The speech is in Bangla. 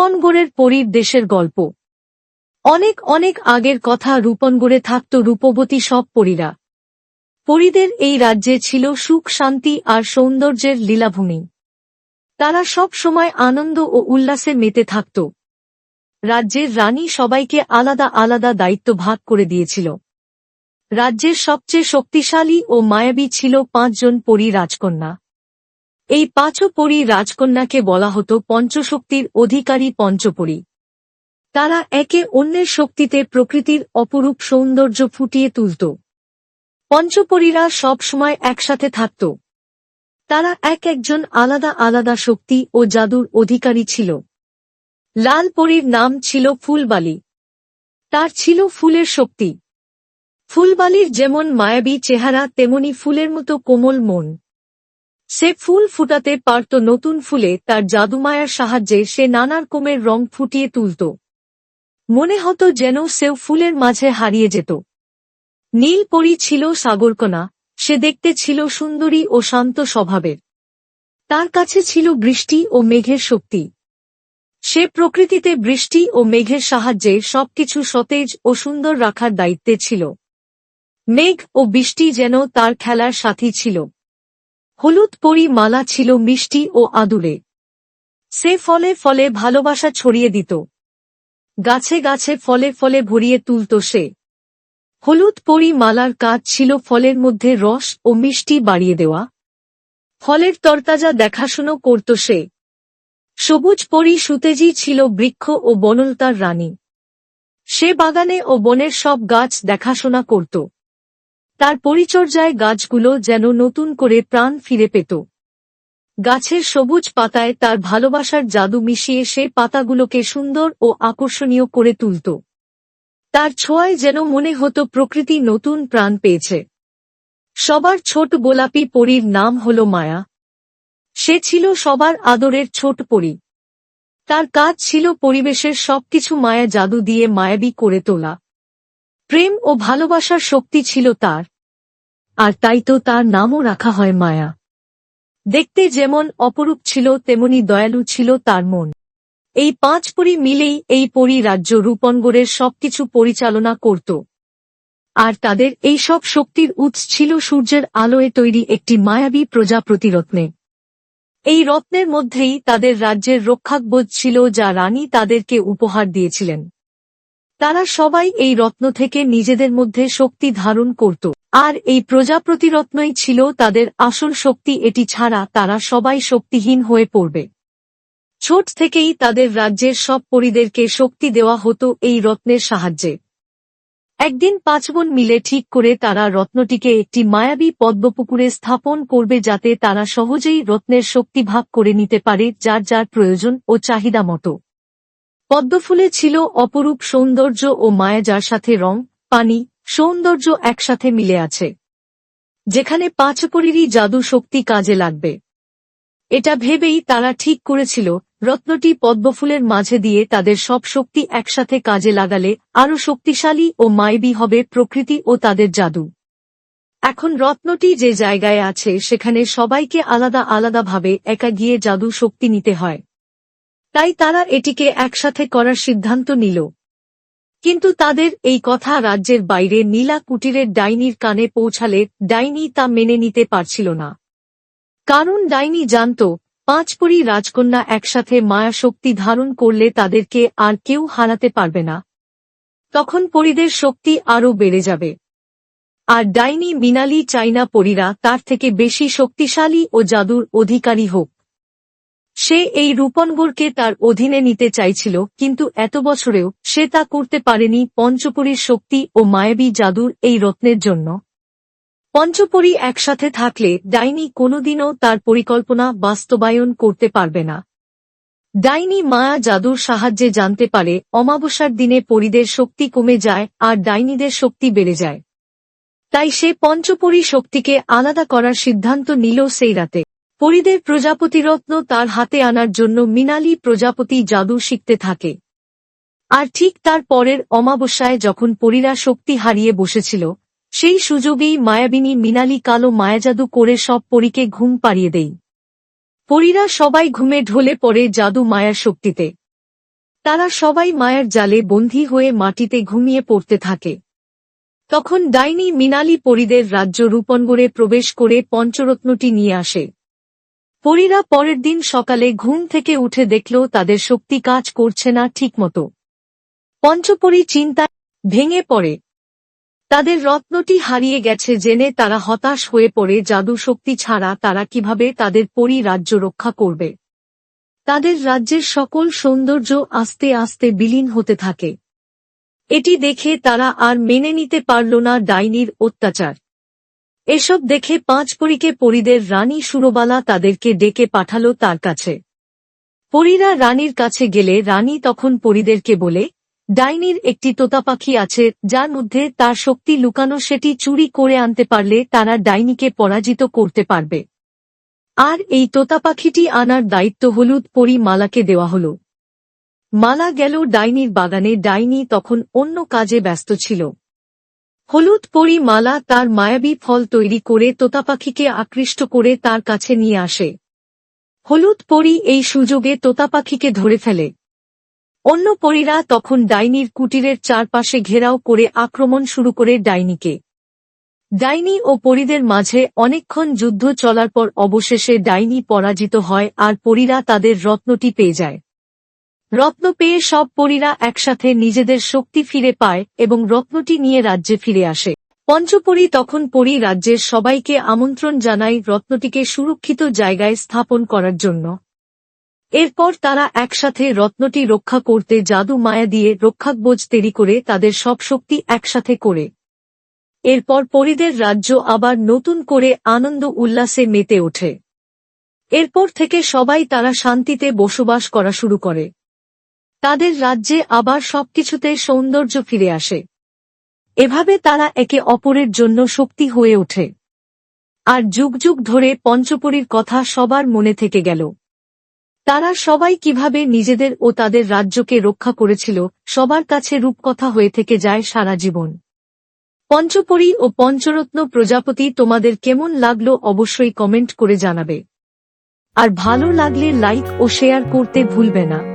রূপনগড়ের পরীর দেশের গল্প। অনেক অনেক আগের কথা রূপনগড়ে থাকত রূপবতী সব পরীরা। পরীদের এই রাজ্যে ছিল সুখ, শান্তি আর সৌন্দর্যের লীলাভূমি। তারা সব সময় আনন্দ ও উল্লাসে মেতে থাকত। রাজ্যের রানী সবাইকে আলাদা আলাদা দায়িত্ব ভাগ করে দিয়েছিল। রাজ্যের সবচেয়ে শক্তিশালী ও মায়াবী ছিল পাঁচজন পরী রাজকন্যা। এই পাঁচও পরী রাজকন্যাকে বলা হতো পঞ্চশক্তির অধিকারী পঞ্চপরী। তারা একে অন্যের শক্তিতে প্রকৃতির অপরূপ সৌন্দর্য ফুটিয়ে তুলত। পঞ্চপরীরা সব সময় একসাথে থাকত। তারা এক একজন আলাদা আলাদা শক্তি ও জাদুর অধিকারী ছিল। লাল পরীর নাম ছিল ফুলবালি। তার ছিল ফুলের শক্তি। ফুলবালির যেমন মায়াবী চেহারা, তেমনি ফুলের মতো কোমল মন। সে ফুল ফুটাতে পারত নতুন ফুলে, তার জাদুমায়ার সাহায্যে সে নানা রকমের রং ফুটিয়ে তুলত। মনে হতো যেন সেও ফুলের মাঝে হারিয়ে যেত। নীল পরি ছিল সাগরকণা, সে দেখতে ছিল সুন্দরী ও শান্ত স্বভাবের। তার কাছে ছিল বৃষ্টি ও মেঘের শক্তি। সে প্রকৃতিতে বৃষ্টি ও মেঘের সাহায্যে সবকিছু সতেজ ও সুন্দর রাখার দায়িত্বে ছিল। মেঘ ও বৃষ্টি যেন তার খেলার সাথী ছিল। হলুদ পরি মালা ছিল মিষ্টি ও আদুরে। সে ফলে ফলে ভালোবাসা ছড়িয়ে দিত। গাছে গাছে ফলে ফলে ভরিয়ে তুলত সে। হলুদ পরি মালার কাজ ছিল ফলের মধ্যে রস ও মিষ্টি বাড়িয়ে দেওয়া। ফলের তরতাজা দেখাশুনো করত সে। সবুজ পরি সুতেজি ছিল বৃক্ষ ও বনলতার রানী। সে বাগানে ও বনের সব গাছ দেখাশোনা করত। তার পরিচর্যায় গাছগুলো যেন নতুন করে প্রাণ ফিরে পেত। গাছের সবুজ পাতায় তার ভালোবাসার জাদু মিশিয়ে সে পাতাগুলোকে সুন্দর ও আকর্ষণীয় করে তুলত। তার ছোঁয়ায় যেন মনে হতো প্রকৃতি নতুন প্রাণ পেয়েছে। সবার ছোট গোলাপি পরীর নাম হল মায়া। সে ছিল সবার আদরের ছোট পরী। তার কাজ ছিল পরিবেশের সবকিছু মায়া জাদু দিয়ে মায়াবী করে তোলা। প্রেম ও ভালোবাসার শক্তি ছিল তার। আর তাই তো তার নামও রাখা হয় মায়া। দেখতে যেমন অপরূপ ছিল, তেমনি দয়ালু ছিল তার মন। এই পাঁচ পরি মিলেই এই পরি রাজ্য রূপনগরের সবকিছু পরিচালনা করত। আর তাদের এই সব শক্তির উৎস ছিল সূর্যের আলোয় তৈরি একটি মায়াবী প্রজাপ্রতি রত্নে এই রত্নের মধ্যেই তাদের রাজ্যের রক্ষাকবোধ ছিল যা রানী তাদেরকে উপহার দিয়েছিলেন। তারা সবাই এই রত্ন থেকে নিজেদের মধ্যে শক্তি ধারণ করত। আর এই প্রজাপ্রতি রত্নই ছিল তাদের আসল শক্তি, এটি ছাড়া তারা সবাই শক্তিহীন হয়ে পড়বে। ছোট থেকেই তাদের রাজ্যের সব পরিদেরকে শক্তি দেওয়া হতো এই রত্নের সাহায্যে। একদিন পাঁচ বোন মিলে ঠিক করে তারা রত্নটিকে একটি মায়াবী পদ্মপুকুরে স্থাপন করবে যাতে তারা সহজেই রত্নের শক্তি ভাগ করে নিতে পারে, যার যার প্রয়োজন ও চাহিদা মতো। পদ্মফুলে ছিল অপরূপ সৌন্দর্য ও মায়া যার সাথে রং, পানি, সৌন্দর্য একসাথে মিলে আছে। যেখানে পাঁচপরিরই জাদু শক্তি কাজে লাগবে। এটা ভেবেই তারা ঠিক করেছিল, রত্নটি পদ্মফুলের মাঝে দিয়ে তাদের সব শক্তি একসাথে কাজে লাগালে আরও শক্তিশালী ও মাইবী হবে প্রকৃতি ও তাদের জাদু। এখন রত্নটি যে জায়গায় আছে সেখানে সবাইকে আলাদা আলাদাভাবে একা গিয়ে জাদু শক্তি নিতে হয়। তাই তারা এটিকে একসাথে করার সিদ্ধান্ত নিল। কিন্তু তাদের এই কথা রাজ্যের বাইরে নীলা কুটিরের ডাইনির কানে পৌঁছালে ডাইনি তা মেনে নিতে পারছিল না। কারণ ডাইনি জানত, পাঁচপরি রাজকন্যা একসাথে মায়া শক্তি ধারণ করলে তাদেরকে আর কেউ হারাতে পারবে না। তখন পরিদের শক্তি আরও বেড়ে যাবে। আর ডাইনি মিনালি চাইনা পরীরা তার থেকে বেশি শক্তিশালী ও জাদুর অধিকারী হোক। সে এই রূপনগরকে তার অধীনে নিতে চাইছিল, কিন্তু এত বছরেও সে তা করতে পারেনি পঞ্চপরীর শক্তি ও মায়াবী জাদুর এই রত্নের জন্য। পঞ্চপরী একসাথে থাকলে ডাইনি কোনোদিনও তার পরিকল্পনা বাস্তবায়ন করতে পারবে না। ডাইনি মায়া জাদুর সাহায্যে জানতে পারে অমাবস্যার দিনে পরীদের শক্তি কমে যায় আর ডাইনিদের শক্তি বেড়ে যায়। তাই সে পঞ্চপরী শক্তিকে আলাদা করার সিদ্ধান্ত নিল সেই রাতে। পরিদের প্রজাপতিরত্ন তার হাতে আনার জন্য মিনালি প্রজাপতি জাদু শিখতে থাকে। আর ঠিক তার পরের অমাবস্যায় যখন পরীরা শক্তি হারিয়ে বসেছিল, সেই সুযোগেই মায়াবিনী মিনালি কালো মায়াজাদু করে সব পরীকে ঘুম পাড়িয়ে দেই পরীরা সবাই ঘুমে ঢলে পড়ে জাদু মায়ার শক্তিতে। তারা সবাই মায়ের জালে বন্দী হয়ে মাটিতে ঘুমিয়ে পড়তে থাকে। তখন ডাইনি মিনালি পরীদের রাজ্য রূপনগরে প্রবেশ করে পঞ্চরত্নটি নিয়ে আসে। পরীরা পরের দিন সকালে ঘুম থেকে উঠে দেখল তাদের শক্তি কাজ করছে না ঠিকমতো। পঞ্চপরী চিন্তায় ভেঙে পড়ে। তাদের রত্নটি হারিয়ে গেছে জেনে তারা হতাশ হয়ে পড়ে, জাদু শক্তি ছাড়া তারা কীভাবে তাদের পরী রাজ্য রক্ষা করবে। তাদের রাজ্যের সকল সৌন্দর্য আস্তে আস্তে বিলীন হতে থাকে। এটি দেখে তারা আর মেনে নিতে পারল না ডাইনির অত্যাচার। এসব দেখে পাঁচ পরীকে পরীদের রানী সুরবালা তাদেরকে ডেকে পাঠাল তার কাছে। পরীরা রানীর কাছে গেলে রানী তখন পরীদেরকে বলে, ডাইনির একটি তোতা পাখি আছে, যার মধ্যে তার শক্তি লুকানো সেটি চুরি করে আনতে পারলে তারা ডাইনিকে পরাজিত করতে পারবে। আর এই তোতা পাখিটি আনার দায়িত্ব হলুদ পরি মালাকে দেওয়া হল। মালা গেল ডাইনির বাগানে, ডাইনি তখন অন্য কাজে ব্যস্ত ছিল। হলুদ পরি মালা তার মায়াবী ফল তৈরি করে তোতা পাখিকে আকৃষ্ট করে তার কাছে নিয়ে আসে। হলুদ পরি এই সুযোগে তোতা পাখিকে ধরে ফেলে। অন্য পরীরা তখন ডাইনির কুটিরের চারপাশে ঘেরাও করে আক্রমণ শুরু করে ডাইনিকে। ডাইনি ও পরীদের মাঝে অনেকক্ষণ যুদ্ধ চলার পর অবশেষে ডাইনি পরাজিত হয় আর পরীরা তাদের রত্নটি পেয়ে যায়। রত্ন পেয়ে সব পরীরা একসাথে নিজেদের শক্তি ফিরে পায় এবং রত্নটি নিয়ে রাজ্যে ফিরে আসে। পঞ্চপরী তখন পরী রাজ্যের সবাইকে আমন্ত্রণ জানায় রত্নটিকে সুরক্ষিত জায়গায় স্থাপন করার জন্য। এরপর তারা একসাথে রত্নটি রক্ষা করতে জাদু মায়া দিয়ে রক্ষাকবোজ তৈরি করে তাদের সব শক্তি একসাথে করে। এরপর পরীদের রাজ্য আবার নতুন করে আনন্দ উল্লাসে মেতে ওঠে। এরপর থেকে সবাই তারা শান্তিতে বসবাস করা শুরু করে। তাদের রাজ্যে আবার সবকিছুতে সৌন্দর্য ফিরে আসে। এভাবে তারা একে অপরের জন্য শক্তি হয়ে ওঠে। আর যুগ যুগ ধরে পঞ্চপরীর কথা সবার মনে থেকে গেল। তারা সবাই কীভাবে নিজেদের ও তাদের রাজ্যকে রক্ষা করেছিল, সবার কাছে রূপকথা হয়ে থেকে যায় সারা জীবন। পঞ্চপরী ও পঞ্চরত্ন প্রজাপতি তোমাদের কেমন লাগল অবশ্যই কমেন্ট করে জানাবে। আর ভালো লাগলে লাইক ও শেয়ার করতে ভুলবে না।